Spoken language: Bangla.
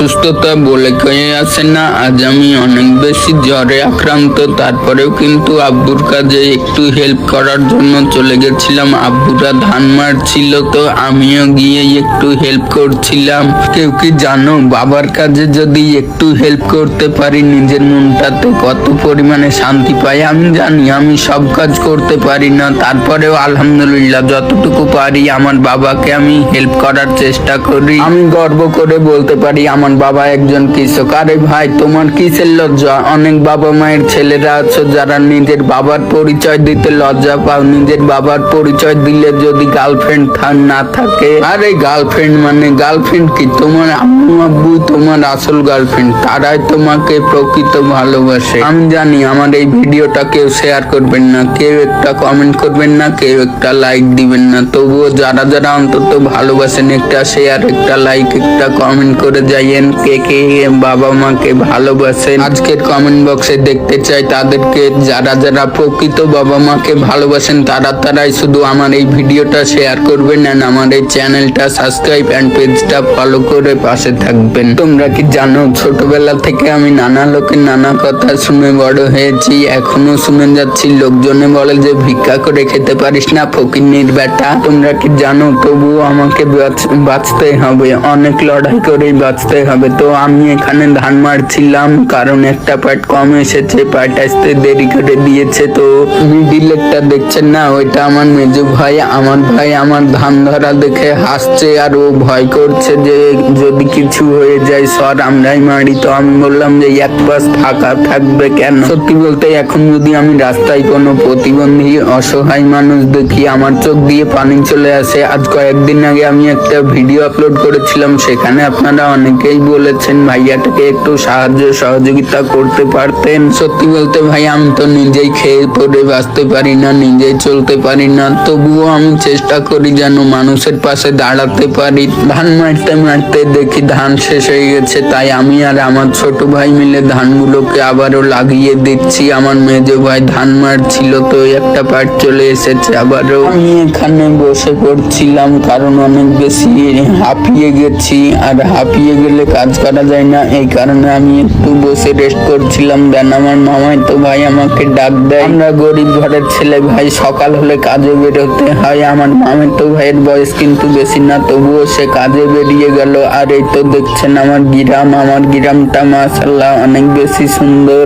অসুস্থতা বলে কয়ে আসে না। আজ আমি অনেক বেশি জ্বরে আক্রান্ত। তারপরেও কিন্তু আব্বুর কাজে একটু হেল্প করার জন্য চলে গেছিলাম। আব্বুরা ধান মারছিল তো আমিও গিয়ে একটু হেল্প করছিলাম। কেউ কি জানো, বাবার কাজে যদি একটু হেল্প করতে পারি, নিজের মনটাতে কত পরিমাণে শান্তি পাই আমি জানি। আমি সব কাজ করতে পারি না। তারপরেও আলহামদুলিল্লাহ যতটুকু পারি, আমার বাবাকে আমি হেল্প করার চেষ্টা করি। আমি গর্ব করে বলতে পারি, আমার বাবা একজন কৃষক। আরে ভাই, তোমার কিসের লজ্জা? অনেক বাবা মায়ের ছেলেরা আছো যারা নিজের বাবার পরিচয় দিতে লজ্জা পাও। নিজের বাবার পরিচয় দিলে যদি গার্লফ্রেন্ড না থাকে। আরে গার্লফ্রেন্ড মানে গার্লফ্রেন্ড কি? তোমার আম্মু আব্বু তোমার আসল গার্লফ্রেন্ড। তারাই তোমাকে প্রকৃত ভালোবাসে। আমি জানি আমার এই ভিডিওটা কেউ শেয়ার করবেন না, কেউ একটা কমেন্ট করবেন না, কেউ একটা লাইক দিবেন না। তবুও যারা যারা অন্তত ভালোবাসেন, একটা শেয়ার, একটা লাইক, একটা কমেন্ট করে যাইয়েন কে কে বাবা মাকে ভালোবাসেন। আজকের কমেন্ট বক্সে দেখতে চাই তাদেরকে, যারা যারা প্রকৃত বাবা মাকে ভালোবাসেন, তারা তারাই শুধু আমার এই ভিডিওটা শেয়ার করবেন and আমার এই চ্যানেলটা সাবস্ক্রাইব অ্যান্ড পেজটা ফলো করে পাশে থাকবেন। তোমরা কি জানো, ছোটবেলা থেকে আমি নানা লোকের নানা কথা শুনে বড় হয়েছি, এখনও শুনে যাচ্ছি, লোকজনে বলে যে ভিক্ষা করে খেতে পারিস না, ফকিন্নির বেটা। তোমরা কি জানো, তবুও আমাকে বাঁচ- বাঁচতে হবে, অনেক লড়াই করেই বাঁচতে হবে। তো আমি এখানে ধান মারছিলাম, কারণ একটা পার্ট কম এসেছে পার্ট আসতে দেরি করে দিয়েছে। তো মিডিলেরটা দেখছেন না, ওইটা আমার মেজু ভাই, আমার ভাই আমার ধান ধরা দেখে হাসছে আর ও ভয় করছে যে যদি কিছু হয়ে যায় সর আমরাই মারি। তো আমি বললাম যে, এক পাশ ফাঁকা থাকবে কেন? সত্যি বলতে, এখন যদি আমি রাস্তায় কোনো প্রতিবন্ধী, অসহায় মানুষ দেখি, আমার চোখ দিয়ে পানি চলে আসে। আজ কয়েকদিন আগে আমি একটা ভিডিও আপলোড করেছিলাম, সেখানে আপনারা অনেকেই বলেছেন ভাইয়াটাকে একটু সাহায্য সহযোগিতা করতে পারতেন। সত্যি বলতে, ভাই, আমি তো নিজেই খেয়ে পরে বাঁচতে পারি না, নিজেই চলতে পারি না। তবুও আমি চেষ্টা করি যেন মানুষের পাশে দাঁড়াতে পারি। ধান মারতে মারতে দেখি ধান শেষ হয়ে গেছে, তাই আমি আর আমার ছোট ভাই মিলে ধানগুলোকে আবারও লাগিয়ে দিচ্ছি। আমার মেজো ভাই ধান মারছিল, তো একটা পার্ট চলে এসেছে আবারও। আমি এখানে বসে পড়ছিলাম, কারণ অনেক বেশি হাঁপিয়ে গেছি, আর হাঁপিয়ে গেলে কাজ করা যায় না। এই কারণে আমি একটু বসে রেস্ট করছিলাম। দেন আমার মামাই তো ভাই আমাকে ডাক দেয়। আমরা গরিব ঘরের ছেলে ভাই, সকাল হলে কাজে বেরোতে হয়। আমার মামাই তো ভাইয়ের বয়স কিন্তু বেশি না, তবুও সে কাজে বেরিয়ে গেল। আর এই তো দেখছেন আমার গ্রাম। আমার গ্রামটা মাসাল্লাহ অনেক বেশি সুন্দর।